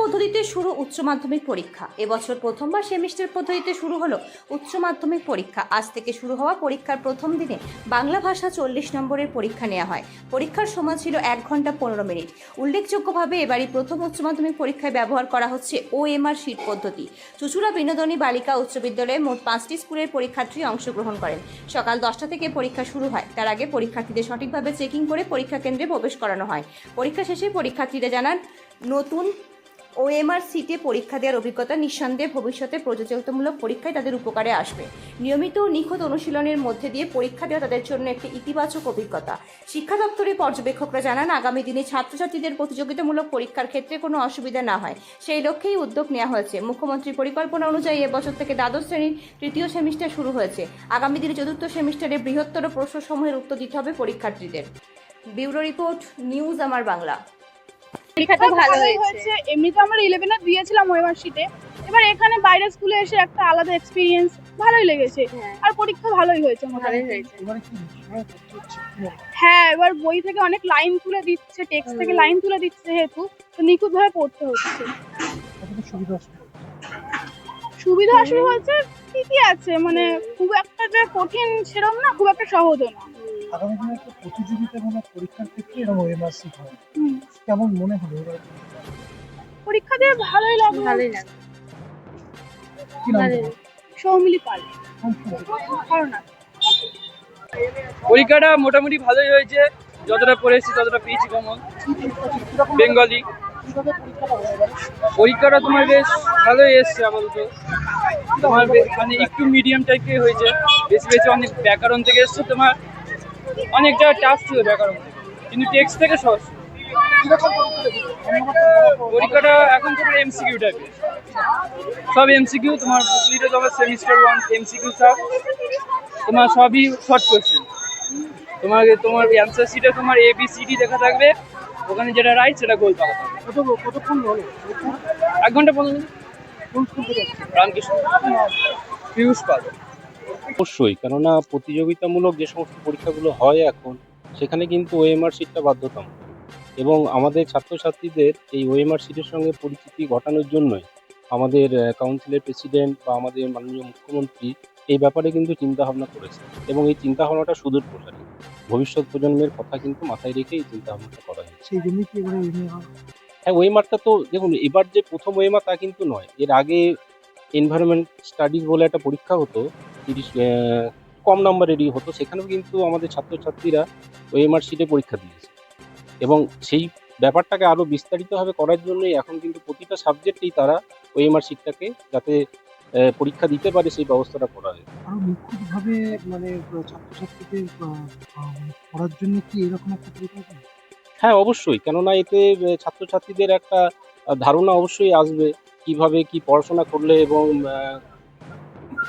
পদ্ধতিতে শুরু উচ্চ মাধ্যমিক পরীক্ষা। এবছর প্রথমবার সেমিস্টার পদ্ধতিতে শুরু হলো উচ্চ মাধ্যমিক পরীক্ষা। আজ থেকে শুরু হওয়া পরীক্ষার প্রথম দিনে বাংলা ভাষা চল্লিশ নম্বরের পরীক্ষা নেওয়া হয়। পরীক্ষার সময় ছিল এক ঘণ্টা পনেরো মিনিট। উল্লেখযোগ্যভাবে এবারই প্রথম উচ্চ মাধ্যমিক পরীক্ষায় ব্যবহার করা হচ্ছে ওএমআর শীট পদ্ধতি। চুচুড়া বিনোদনী বালিকা উচ্চ বিদ্যালয়ে মোট পাঁচটি স্কুলের পরীক্ষার্থী অংশগ্রহণ করেন। সকাল দশটা থেকে পরীক্ষা শুরু হয়। তার আগে পরীক্ষার্থীদের সঠিকভাবে চেকিং করে পরীক্ষা কেন্দ্রে প্রবেশ করানো হয়। পরীক্ষা শেষে পরীক্ষার্থীরা জানান, নতুন ওএমআর সিটে পরীক্ষা দেওয়ার অভিজ্ঞতা নিঃসন্দেহে ভবিষ্যতে প্রযোজ্যতামূলক পরীক্ষায় তাদের উপকারে আসবে। নিয়মিত নিখুঁত অনুশীলনের মধ্যে দিয়ে পরীক্ষা দেওয়া তাদের জন্য একটি ইতিবাচক অভিজ্ঞতা। শিক্ষা দপ্তরের পর্যবেক্ষকরা জানান, আগামী দিনে ছাত্রছাত্রীদের প্রতিযোগিতামূলক পরীক্ষার ক্ষেত্রে কোনো অসুবিধা না হয়। সেই লক্ষ্যেই উদ্যোগ নেওয়া হয়েছে। মুখ্যমন্ত্রীর পরিকল্পনা অনুযায়ী এবছর থেকে দ্বাদশ শ্রেণির তৃতীয় সেমিস্টার শুরু হয়েছে। আগামী দিনে চতুর্থ সেমিস্টারে বৃহত্তর প্রশ্নসমূহের উত্তর দিতে হবে পরীক্ষার্থীদের। ব্যুরো রিপোর্ট, নিউজ আমার বাংলা। পরীক্ষাটা ভালো হয়েছে। এমনিতে আমরা ইলেভেনে দিয়েছিলাম ওয়েমার শিটে এবার এখানে বাইরের স্কুলে এসে একটা আলাদা এক্সপিরিয়েন্স ভালোই লেগেছে। আর পরীক্ষা ভালোই হয়েছে হয়? হ্যাঁ এবার বই থেকে অনেক লাইন তুলে দিচ্ছে টেক্সট থেকে লাইন তুলে দিচ্ছে যেহেতু তো নিখুঁত ভাবে পড়তে হচ্ছে। সুবিধা অসুবিধা সুবিধা হচ্ছে ঠিকই আছে মানে খুব একটা যে কঠিন সেরকম না খুব একটা সহজও না। আগামী দিনে একটা প্রতিযোগিতামূলক পরীক্ষার ক্ষেত্রে এরকম এমআরসি হয়। কেমন মনে হলো পরীক্ষা দিয়ে ভালোই লাগল। ভালোই লাগে কি নাম? সৌমিলি পাল। পরীক্ষাটা মোটামুটি ভালোই হয়েছে। যতটা পড়েছি ততটা পেয়েছি কমন বেঙ্গলি পরীক্ষাটা তোমার বেশ ভালোই এসছে আপাতত। তোমার মানে একটু মিডিয়াম টাইপের হয়েছে। বেশি বেশি অনেক ব্যাকরণ থেকে এসছে। তোমার অনেক জায়গায় টাফ ছিল ব্যাকরণ কিন্তু টেক্সট থেকে সহজ। পরীক্ষাটা এখন তোমার এমসিকিউ টাইপের। সব এমসিকিউ তোমার বুকলিটা তোমার সেমিস্টার ওয়ান এমসিকিউ সব তোমার সবই শর্ট কোয়েশ্চেন তোমার তোমার অ্যান্সার শিটে তোমার এ বি সি ডি লেখা থাকবে। ওখানে যেটা রাইট সেটা গোল পাওয়া থাকবে। কত কতক্ষণ হলো এক ঘণ্টা পনেরো? রামকৃষ্ণ। পিয়ুষ পাল। অবশ্যই কেননা প্রতিযোগিতামূলক যে সমস্ত পরীক্ষাগুলো হয় এখন সেখানে কিন্তু ওএমআর সিটটা বাধ্যতামূলক। এবং আমাদের ছাত্রছাত্রীদের এই ওএমআর সিটের সঙ্গে পরিচিতি ঘটানোর জন্যই আমাদের কাউন্সিলের প্রেসিডেন্ট বা আমাদের মাননীয় মুখ্যমন্ত্রী এই ব্যাপারে কিন্তু চিন্তা ভাবনা করেছে এবং এই চিন্তা ভাবনাটা সুদূর প্রসারী। ভবিষ্যৎ প্রজন্মের কথা কিন্তু মাথায় রেখে এই চিন্তা ভাবনাটা করা হয়েছে। সেই কি হয়? ওয়েমারটা তো দেখুন এবার যে প্রথম ওয়েমার তা কিন্তু নয়। এর আগে এনভায়রনমেন্ট স্টাডিজ বলে একটা পরীক্ষা হতো তিরিশ কম নাম্বারেরই হতো সেখানেও কিন্তু আমাদের ছাত্রছাত্রীরা ওয়েমার শিটে পরীক্ষা দিয়েছে। এবং সেই ব্যাপারটাকে আরও বিস্তারিতভাবে করার জন্যই এখন কিন্তু প্রতিটা সাবজেক্টেই তারা ওয়েমার শিটটাকে যাতে পরীক্ষা দিতে পারে সেই ব্যবস্থাটা করা হয় আরও নিখুঁতভাবে মানে ছাত্রছাত্রীদের পড়ার জন্য কি এরকম একটা পরিকল্পনা হ্যাঁ অবশ্যই। কেননা এতে ছাত্রছাত্রীদের একটা ধারণা অবশ্যই আসবে। কীভাবে কি পড়াশোনা করলে এবং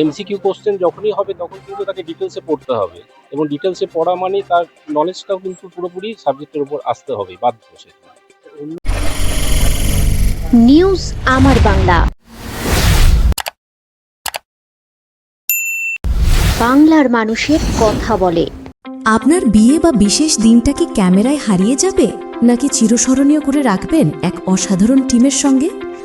এমসিকিউ কোশ্চেন যখনই হবে তখন কিন্তু তাকে ডিটেলসে পড়তে হবে। এবং ডিটেলসে পড়া মানে তার নলেজটাও কিন্তু পুরোপুরি সাবজেক্টের উপর আসতে হবে বাধ্য সে নিউজ আমার বাংলা বাংলার মানুষের কথা বলে। আপনার বিয়ে বা বিশেষ দিনটা কি ক্যামেরায় হারিয়ে যাবে নাকি চিরস্মরণীয় করে রাখবেন এক অসাধারণ টিমের সঙ্গে?